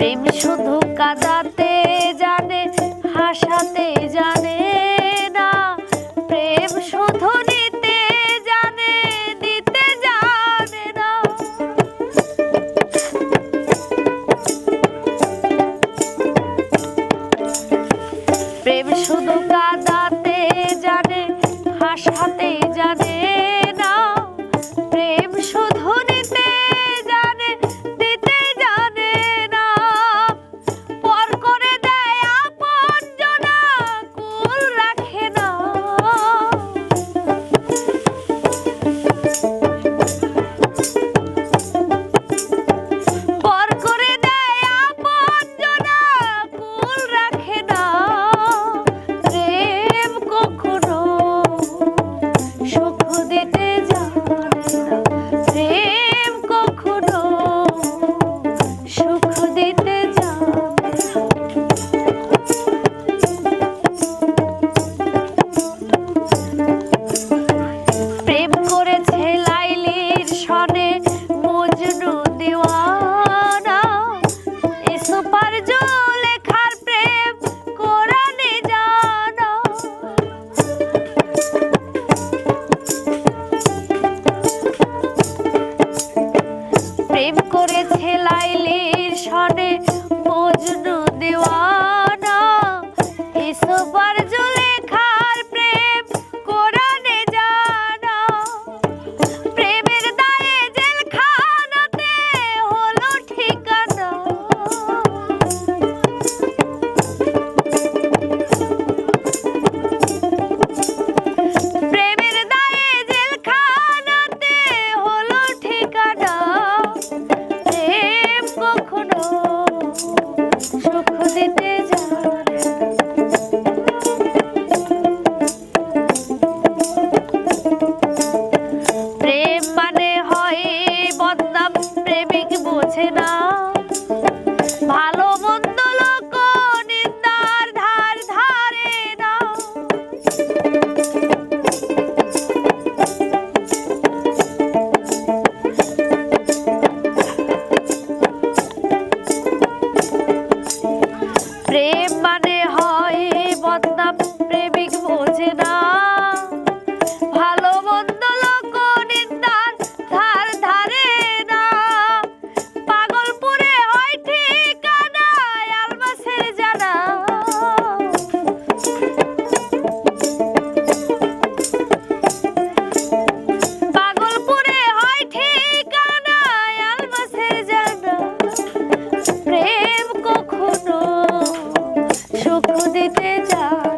প্রেম শুধু কাঁদাতে জানে হাসাতে জানে। জন্য você ter. বারে সুখ দিতে যা।